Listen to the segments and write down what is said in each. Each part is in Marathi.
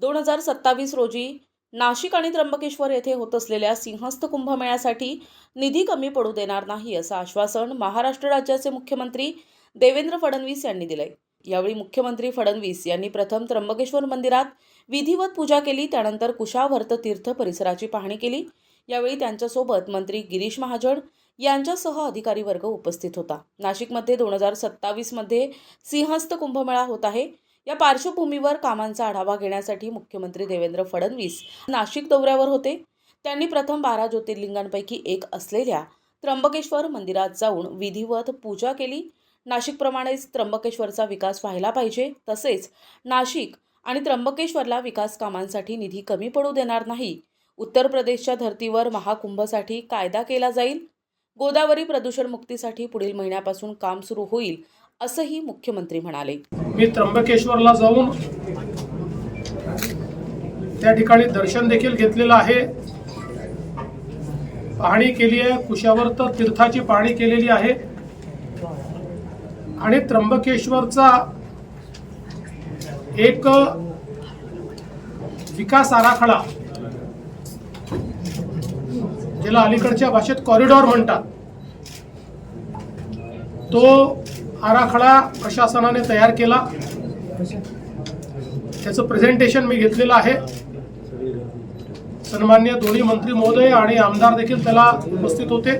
दोन हजार सत्तावीस रोजी नाशिक आणि त्र्यंबकेश्वर येथे होत असलेल्या सिंहस्थ कुंभमेळ्यासाठी निधी कमी पडू देणार नाही असं आश्वासन महाराष्ट्र राज्याचे मुख्यमंत्री देवेंद्र फडणवीस यांनी दिलंय. यावेळी मुख्यमंत्री फडणवीस यांनी प्रथम त्र्यंबकेश्वर मंदिरात विधिवत पूजा केली त्यानंतर कुशावर्त तीर्थ परिसराची पाहणी केली. यावेळी त्यांच्यासोबत मंत्री गिरीश महाजन यांच्यासह अधिकारी वर्ग उपस्थित होता. नाशिकमध्ये दोन हजार सत्तावीसमध्ये सिंहस्थ कुंभमेळा होत आहे. या पार्श्वभूमीवर कामांचा आढावा घेण्यासाठी मुख्यमंत्री देवेंद्र फडणवीस नाशिक दौऱ्यावर होते. त्यांनी प्रथम बारा ज्योतिर्लिंगांपैकी एक असलेल्या त्र्यंबकेश्वर मंदिरात जाऊन विधिवत पूजा केली. नाशिकप्रमाणेच त्र्यंबकेश्वरचा विकास व्हायला पाहिजे. तसेच नाशिक आणि त्र्यंबकेश्वरला विकास कामांसाठी निधी कमी पडू देणार नाही. उत्तर प्रदेशच्या धर्तीवर महाकुंभसाठी कायदा केला जाईल. गोदावरी प्रदूषण मुक्तीसाठी पुढील महिन्यापासून काम सुरू होईल. असंही मुख्यमंत्री म्हणाले. मी त्र्यंबकेश्वरला जाऊन त्या ठिकाणी दर्शन देखील घेतलेलं आहे. पाहणी केली आहे. कुशावर्त तीर्थाची पाहणी केलेली आहे. आणि त्र्यंबकेश्वरचा एक विकास आराखडा ज्याला अलीकडच्या भाषेत कॉरिडॉर म्हणतात तो आराखडा प्रशासनाने तयार केला. त्याचं प्रेझेंटेशन मी घेतलेलं आहे. सन्मान्य दोन्ही मंत्री महोदय आणि आमदार देखील त्याला उपस्थित होते.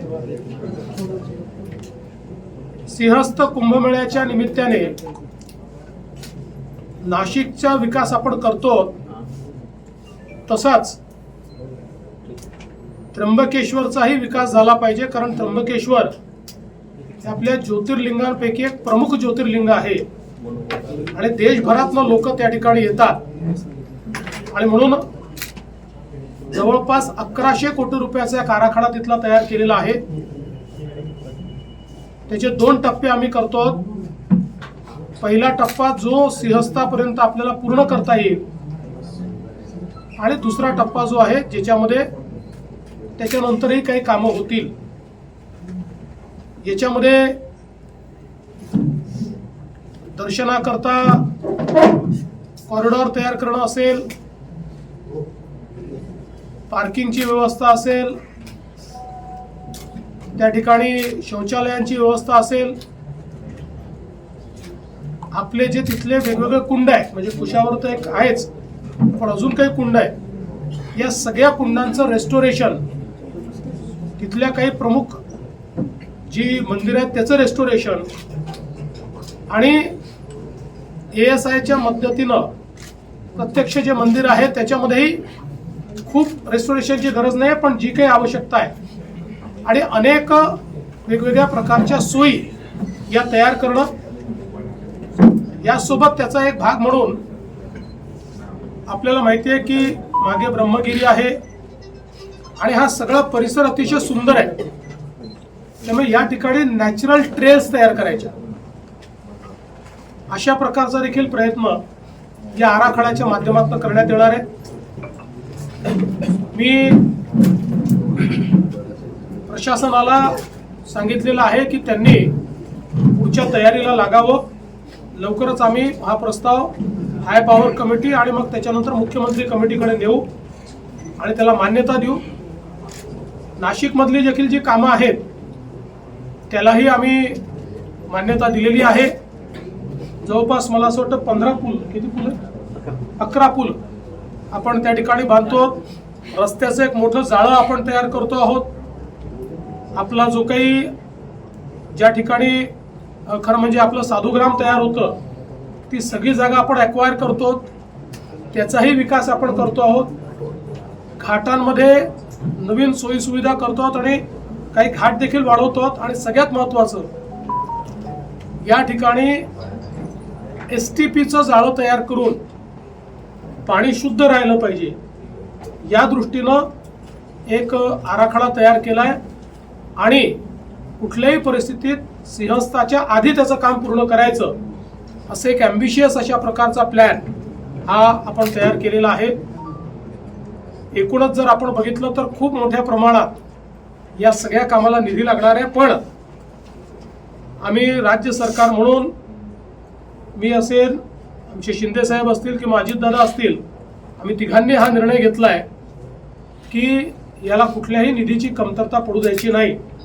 सिंहस्थ कुंभमेळ्याच्या निमित्ताने नाशिकचा विकास आपण करतो तसाच त्र्यंबकेश्वरचाही विकास झाला पाहिजे कारण त्र्यंबकेश्वर हे आपल्या ज्योतिर्लिंगांपैकी एक प्रमुख ज्योतिर्लिंग आहे. आणि देशभरातनं लोक त्या ठिकाणी येतात. आणि म्हणून जवळपास अकराशे कोटी रुपयाचा एक आराखडा तिथला तयार केलेला आहे. त्याचे दोन टप्पे आम्ही करतो. पहिला टप्पा जो सिंहस्थापर्यंत आपल्याला पूर्ण करता येईल. आणि दुसरा टप्पा जो आहे ज्याच्यामध्ये त्याच्यानंतरही काही कामं होतील. याच्यामध्ये दर्शनाकरता कॉरिडॉर तयार करणं असेल पार्किंगची व्यवस्था असेल त्या ठिकाणी शौचालयांची व्यवस्था असेल. आपले जे तिथले वेगवेगळे कुंड आहेत म्हणजे कुशावर तर एक आहेच पण अजून काही कुंड आहेत या सगळ्या कुंडांचं रेस्टोरेशन तिथल्या काही प्रमुख जी मंदिरं आहेत त्याचं रेस्टोरेशन आणि ए एस आयच्या मदतीनं प्रत्यक्ष जे मंदिर आहे त्याच्यामध्येही खूप रेस्टोरेशनची गरज नाही पण जी काही आवश्यकता आहे. आणि अनेक वेगवेगळ्या प्रकारच्या सोयी या तयार करणं यासोबत त्याचा एक भाग म्हणून आपल्याला माहिती आहे की मागे ब्रह्मगिरी आहे. आणि हा सगळा परिसर अतिशय सुंदर आहे. त्यामुळे या ठिकाणी नॅचरल ट्रेल्स तयार करायच्या. अशा प्रकारचा देखील प्रयत्न या आराखड्याच्या माध्यमातून करण्यात येणार आहे. मी प्रशासनाला सांगितलेलं आहे की त्यांनी पुढच्या तयारीला लागावं. लवकरच आम्ही हा प्रस्ताव हाय पॉवर कमिटी आणि मग त्याच्यानंतर मुख्यमंत्री कमिटीकडे नेऊ आणि त्याला मान्यता देऊ. नाशिकमधली देखील जी कामं आहेत त्यालाही आम्ही मान्यता दिलेली आहे. जवळपास मला असं वाटतं पंधरा पूल किती पूल अकरा. पूल आपण त्या ठिकाणी बांधतो. रस्त्याचं एक मोठं जाळं आपण तयार करतो आहोत. आपला जो काही ज्या ठिकाणी खरं म्हणजे आपलं साधुग्राम तयार होतं ती सगळी जागा आपण ॲक्वायर करतो त्याचाही विकास आपण करतो आहोत. घाटांमध्ये नवीन सोयीसुविधा करतो आहोत आणि काही घाट देखील वाढवतो आणि सगळ्यात महत्त्वाचं या ठिकाणी एस टी पीचं जाळं तयार करून पाणी शुद्ध राहिलं पाहिजे. या दृष्टीनं एक आराखडा तयार केला आहे आणि कुठल्याही परिस्थितीत सिंहस्थाच्या आधी त्याचं काम पूर्ण करायचं असं एक ॲम्बिशियस अशा प्रकारचा प्लॅन हा आपण तयार केलेला आहे. एकूणच जर आपण बघितलं तर खूप मोठ्या प्रमाणात या सगळ्या कामाला निधी लागणार आहे पण आम्ही राज्य सरकार म्हणून मी असेल आमचे शिंदे साहेब असतील किंवा अजितदादा असतील आम्ही तिघांनी हा निर्णय घेतला आहे की याला कुठल्याही निधीची कमतरता पडू द्यायची नाही.